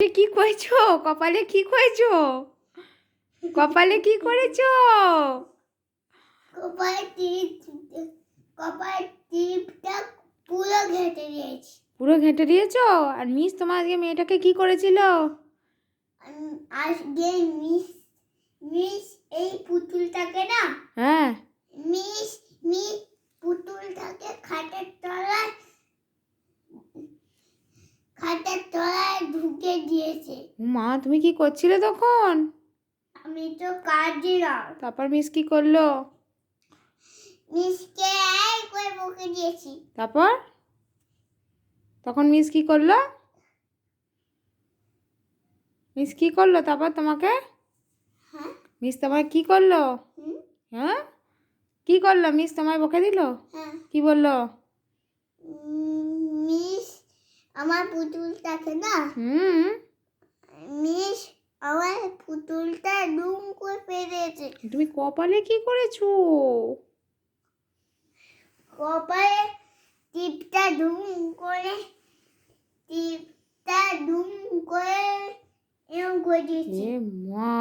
কি করেছ? কপালে কি করেছ? কপালে কি করেছ? কপালে টিপ কপাল টিপটা পুরো ঘেটে দিয়েছি। পুরো ঘেঁটে দিয়েছ? আর মিস তোমার আজকে মেয়েটাকে কি করেছিল? আজকে মিস মিস এই পুতুলটাকে না হ্যাঁ মিস মিস পুতুলটাকে খাটের তলায় খাটের তলায় ঢুকে দিয়েছে মা তুমি কি করছিলে তখন? আমি তো কাজ তারপর মিস কি করল? মিসকে এই করে বকে দিয়েছি। তারপর? তখন মিস কি করল? মিস কি করল তারপর তোমাকে? হ্যাঁ? মিস তোমার কি করল? হ্যাঁ? কি করল? মিস তোমায় বকে দিল? হ্যাঁ। কি বলল? মিস আমার পুতুলটাকে না হুম। মিস আমার পুতুলটা ডুম করে ফেলেছে। তুমি কপালে কি করেছ? কপালে টিপটা ডুম করে টিপটা ডুম করে এরকম করে দিয়েছে। মা।